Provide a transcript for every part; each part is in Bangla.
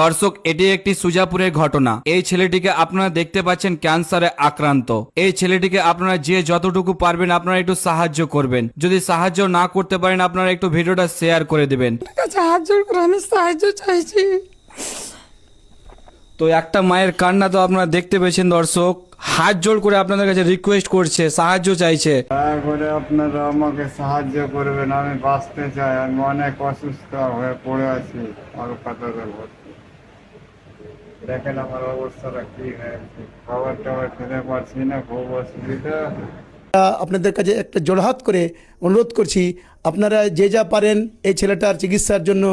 দর্শক এটি একটি সুজাপুরের ঘটনা। এই ছেলেটিকে আপনারা দেখতে পাচ্ছেন ক্যান্সারে আক্রান্ত। এই ছেলেটিকে আপনারা যে যতটুকু পারবেন আপনারা একটু সাহায্য করবেন। যদি সাহায্য না করতে পারেন আপনারা একটু ভিডিওটা শেয়ার করে দিবেন। জোর করে আমি সাহায্য চাইছি। তো একটা মায়ের কান্না তো আপনারা দেখতে পেয়েছেন দর্শক। হাত জোড় করে আপনাদের কাছে রিকোয়েস্ট করছে সাহায্য চাইছে। দয়া করে আপনারা আমাকে সাহায্য করবেন আমি বাঁচতে চাই আমি অনেক অসুস্থ হয়ে পড়ে আছি কলকাতাতে ভর্তি। দেখেন আমার অবস্থাটা কি হয়েছে। খাবার টাবার খেতে পারছি না, খুব অসুবিধা। আপনাদের কাছে একটা জোড়হাত করে অনুরোধ করছি, আপনারা যে যা পারেন এই ছেলেটার চিকিৎসার জন্য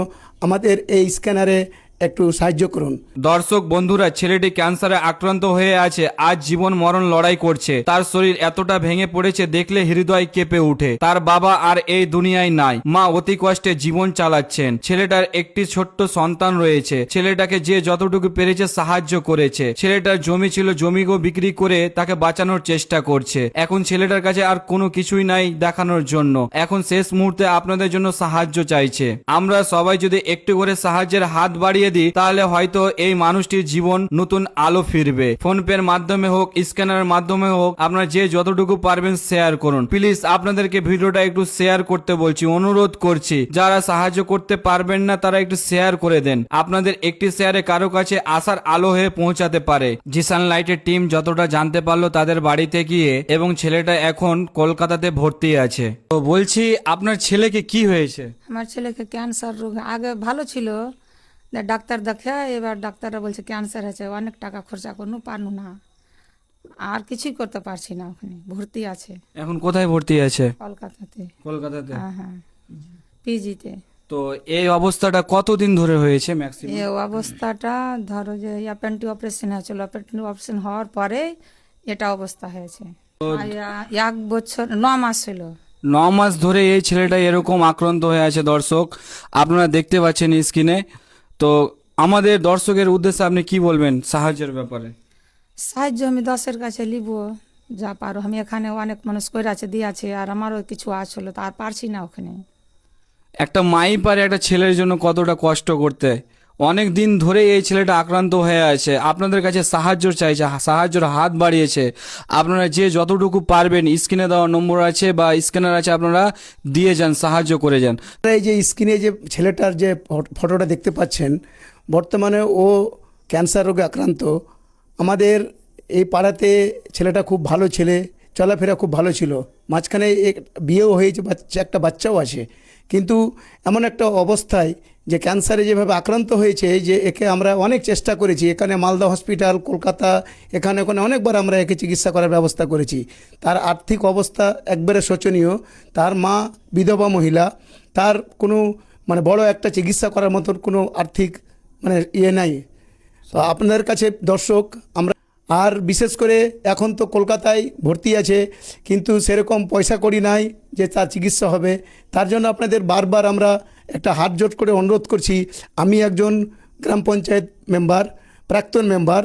আমাদের এই স্ক্যানারে একটু সাহায্য করুন। দর্শক বন্ধুরা, ছেলেটি ক্যান্সারে আক্রান্ত হয়ে আছে, আজ জীবন মরণ লড়াই করছে। তার শরীর এতটা ভেঙে পড়েছে দেখলে হৃদয় কেঁপে উঠে তার বাবা আর এই দুনিয়ায় নাই। মা অতি কষ্টে জীবন চালাচ্ছেন। ছেলেটার একটি ছোট্ট সন্তান রয়েছে। ছেলেটাকে যে যতটুকু পেরেছে সাহায্য করেছে। ছেলেটার জমি ছিল জমিগো বিক্রি করে তাকে বাঁচানোর চেষ্টা করছে। এখন ছেলেটার কাছে আর কোনো কিছুই নাই দেখানোর জন্য। এখন শেষ মুহূর্তে আপনাদের জন্য সাহায্য চাইছে। আমরা সবাই যদি একটু করে সাহায্যের হাত বাড়িয়ে দিই, তাহলে হয়তো এই মানুষটির জীবন নতুন আলো ফিরবে। ফোন পের মাধ্যমে হোক, স্ক্যানারের মাধ্যমে হোক, আপনারা যে যতটুকু পারবেন শেয়ার করুন। প্লিজ আপনাদেরকে ভিডিওটা একটু শেয়ার করতে বলছি, অনুরোধ করছি, যারা সাহায্য করতে পারবেন না, তারা একটু শেয়ার করে দেন। আপনাদের একটি শেয়ারে কারও কাছে আসার আলো হয়ে পৌঁছাতে পারে। জিসান লাইটের টিম যতটা জানতে পারল তাদের বাড়িতে গিয়ে, এবং ছেলেটা এখন কলকাতাতে ভর্তি আছে। তো বলছি, আপনার ছেলেকে কি হয়েছে? আমার ছেলেকে ক্যান্সার রোগ, আগে ভালো ছিল ডাক্তার দেখে এবার ডাক্তাররা বলছে ক্যান্সার আছে অনেক টাকা খরচা করনু পারনু না। আর কিছুই করতে পারছি না ওখানে ভর্তি আছে। এখন কোথায় ভর্তি আছে? কলকাতাতে। কলকাতাতে? হ্যাঁ হ্যাঁ পিজিতে তো। এই অবস্থাটা কতদিন ধরে হয়েছে ম্যাক্সিমাম এই অবস্থাটা ধরো যে অ্যাপেন্টি অপারেশন হয়েছিল অ্যাপেন্টি অপারেশন হওয়ার পরে এটা অবস্থা হয়েছে। এক বছর ন মাস হলো ন মাস ধরে এই ছেলেটা এরকম আক্রান্ত হয়ে আছে দর্শক। আপনারা দেখতে পাচ্ছেন স্ক্রিনে তো আমাদের দর্শকের উদ্দেশ্যে আপনি কি বলবেন সাহায্যের ব্যাপারে? সাহায্য আমি দশের কাছে লিব যা পারো। আমি এখানে অনেক মানুষ করে আছে দিয়ে দিয়েছে আর আমারও কিছু আসলো তা আর পারছি না ওখানে। একটা মাই পারে একটা ছেলের জন্য কতটা কষ্ট করতে? অনেক দিন ধরে এই ছেলেটা আক্রান্ত হয়ে আছে। আপনাদের কাছে সাহায্য চাইছে, সাহায্যের হাত বাড়িয়েছে। আপনারা যে যতটুকু পারবেন স্ক্রিনে দেওয়া নম্বর আছে বা স্ক্যানার আছে, আপনারা দিয়ে যান, সাহায্য করে যান। এই যে স্ক্রিনে যে ছেলেটার যে ফট- ফটোটা দেখতে পাচ্ছেন, বর্তমানে ও ক্যান্সার রোগে আক্রান্ত। আমাদের এই পাড়াতে ছেলেটা খুব ভালো ছেলে চলাফেরা খুব ভালো ছিল। মাঝখানে বিয়েও হয়েছে, বাচ্চা, একটা বাচ্চাও আছে। কিন্তু এমন একটা অবস্থায় যে ক্যান্সারে যেভাবে আক্রান্ত হয়েছে যে একে আমরা অনেক চেষ্টা করেছি। এখানে মালদা হসপিটাল, কলকাতা, এখানে ওখানে অনেকবার আমরা একে চিকিৎসা করার ব্যবস্থা করেছি। তার আর্থিক অবস্থা একবারে শোচনীয়। তার মা বিধবা মহিলা, তার কোনো মানে বড় একটা চিকিৎসা করার মতন কোনো আর্থিক মানে ইয়ে নাই। তো আপনাদের কাছে দর্শক, আমরা আর বিশেষ করে এখন তো কলকাতায় ভর্তি আছে, কিন্তু সেরকম পয়সা করি নাই যে তার চিকিৎসা হবে। তার জন্য আপনাদের বারবার আমরা একটা হাত জোট করে অনুরোধ করছি। আমি একজন গ্রাম পঞ্চায়েত মেম্বার, প্রাক্তন মেম্বার।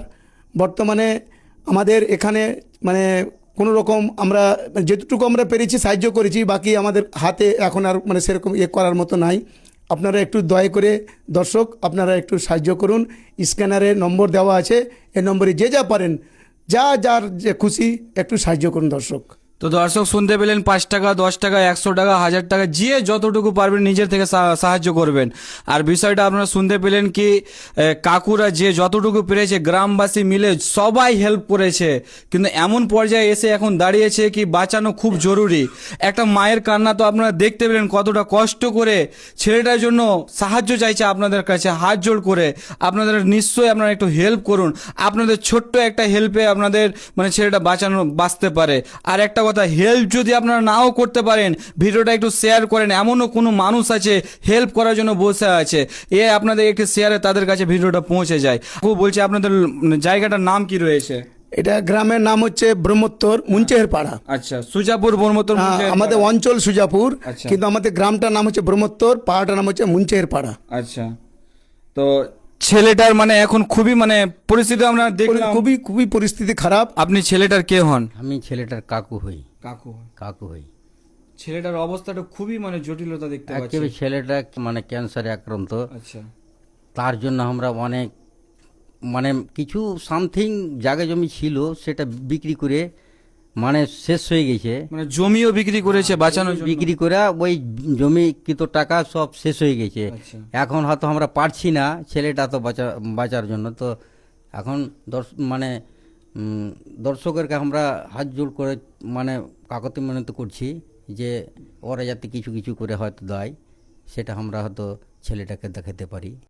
বর্তমানে আমাদের এখানে মানে কোনো রকম আমরা যেটুকু আমরা পেরেছি সাহায্য করেছি, বাকি আমাদের হাতে এখন আর মানে সেরকম ইয়ে করার মতো নাই। আপনারা একটু দয়া করে দর্শক, আপনারা একটু সাহায্য করুন। স্ক্যানারে নম্বর দেওয়া আছে এ নম্বরে যে যা পারেন, যা যার যে খুশি একটু সাহায্য করুন দর্শক। তো দর্শক, শুনতে পেলেন পাঁচ টাকা, দশ টাকা, একশো টাকা, হাজার টাকা, যে যতটুকু পারবেন নিজের থেকে সাহায্য করবেন। আর বিষয়টা আপনারা শুনতে পেলেন কি কাকুরা যে যতটুকু পেরেছে, গ্রামবাসী মিলে সবাই হেল্প করেছে। কিন্তু এমন পর্যায়ে এসে এখন দাঁড়িয়েছে কি, বাঁচানো খুব জরুরি। একটা মায়ের কান্না তো আপনারা দেখতে পেলেন কতটা কষ্ট করে ছেলেটার জন্য সাহায্য চাইছে আপনাদের কাছে, হাত জোড় করে। আপনাদের নিশ্চয়ই আপনারা একটু হেল্প করুন। আপনাদের ছোট্ট একটা হেল্পে আপনাদের মানে ছেলেটা বাঁচানো, বাঁচতে পারে। আর একটা কথা হেল্প যদি আপনারা নাও করতে পারেন ভিডিওটা একটু শেয়ার করেন এমনও কোনো মানুষ আছে হেল্প করার জন্য বসে আছে এ আপনাদের একটু শেয়ারে তাদের কাছে ভিডিওটা পৌঁছে যায়। ও বলছে আপনাদের জায়গাটার নাম কি রয়েছে? এটা গ্রামের নাম হচ্ছে ব্রহ্মোত্তর মুঞ্চের পাড়া আচ্ছা সুজাপুর ব্রহ্মোত্তর আহ, আমাদের অঞ্চল সুজাপুর আচ্ছা। কিন্তু আমাদের গ্রামটার নাম হচ্ছে ব্রহ্মোত্তর পাড়াটার নাম হচ্ছে মুঞ্চের পাড়া আচ্ছা। তো ছেলেটার মানে এখন খুবই মানে পরিস্থিতি আমরা দেখলাম। খুবই খুবই পরিস্থিতি খারাপ। আপনি ছেলেটার কে হন? আমি ছেলেটার কাকু হই। কাকু কাকু হই। ছেলেটার অবস্থাটা খুবই মানে জটিলতা দেখতে পাচ্ছি। একেবারে ছেলেটা মানে ক্যান্সারে আক্রান্ত। আচ্ছা। তার জন্য আমরা অনেক মানে কিছু সামথিং জায়গা জমি ছিল সেটা বিক্রি করে মানে শেষ হয়ে গেছে। মানে জমিও বিক্রি করেছে বাঁচানোর জন্য। বিক্রি করে ওই জমি কত টাকা সব শেষ হয়ে গেছে। আচ্ছা। এখন হয়তো আমরা পারছি না ছেলেটা তো বাঁচা বাঁচার জন্য। তো এখন দর্শ মানে দর্শকেরকে আমরা হাত জোড় করে মানে কাকতি মিনতি করছি যে ওরা যাতে কিছু কিছু করে হয়তো দেয় সেটা আমরা হয়তো ছেলেটাকে দেখাতে পারি।